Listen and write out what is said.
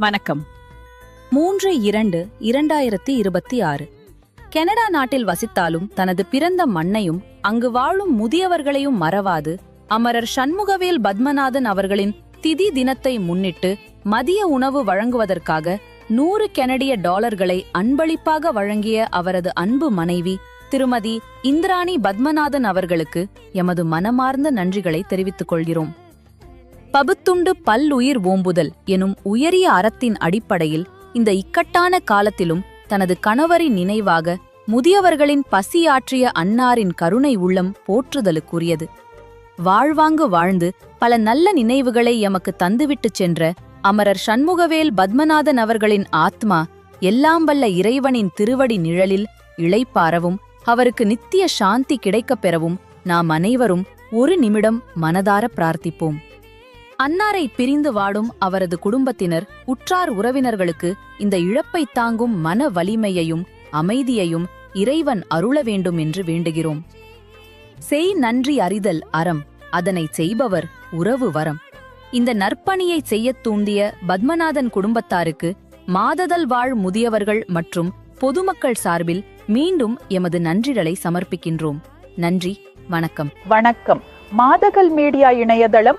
வணக்கம். மூன்று இரண்டு இரண்டாயிரத்தி இருபத்தி ஆறு. கனடா நாட்டில் வசித்தாலும் தனது பிறந்த மண்ணையும் அங்கு வாழும் முதியவர்களையும் மறவாது அமரர் சண்முகவேல் பத்மநாதன் அவர்களின் திதி தினத்தை முன்னிட்டு மதிய உணவு வழங்குவதற்காக நூறு கெனடிய டாலர்களை அன்பளிப்பாக வழங்கிய அவரது அன்பு மனைவி திருமதி இந்திராணி பத்மநாதன் அவர்களுக்கு எமது மனமார்ந்த நன்றிகளை தெரிவித்துக் கொள்கிறோம். பபுத்துண்டு பல்லுயிர் ஓம்புதல் எனும் உயரிய அறத்தின் அடிப்படையில் இந்த இக்கட்டான காலத்திலும் தனது கணவரின் நினைவாக முதியவர்களின் பசியாற்றிய அன்னாரின் கருணை உள்ளம் போற்றுதலுக்குரியது. வாழ்வாங்கு வாழ்ந்து பல நல்ல நினைவுகளை எமக்கு தந்துவிட்டுச் சென்ற அமரர் சண்முகவேல் பத்மநாதன் அவர்களின் ஆத்மா எல்லாம் வல்ல இறைவனின் திருவடி நிழலில் இளைப்பாரவும் அவருக்கு நித்திய சாந்தி கிடைக்கப் பெறவும் நாம் அனைவரும் ஒரு நிமிடம் மனதார பிரார்த்திப்போம். அன்னாரை பிரிந்து வாடும் அவரது குடும்பத்தினர் உற்றார் உறவினர்களுக்கு இந்த இழப்பை தாங்கும் மன வலிமையையும் அமைதியையும் இறைவன் அருள வேண்டும் என்று வேண்டுகிறோம். செய் நன்றி அறிதல் அறம் அதனை செய்பவர் உறவு வரம். இந்த நற்பணியை செய்யத் தூண்டிய பத்மநாதன் குடும்பத்தாருக்கு மாததல் வாழ் முதியவர்கள் மற்றும் பொதுமக்கள் சார்பில் மீண்டும் எமது நன்றிகளை சமர்ப்பிக்கின்றோம். நன்றி வணக்கம். வணக்கம். மாதகல் மீடியா இணையதளம்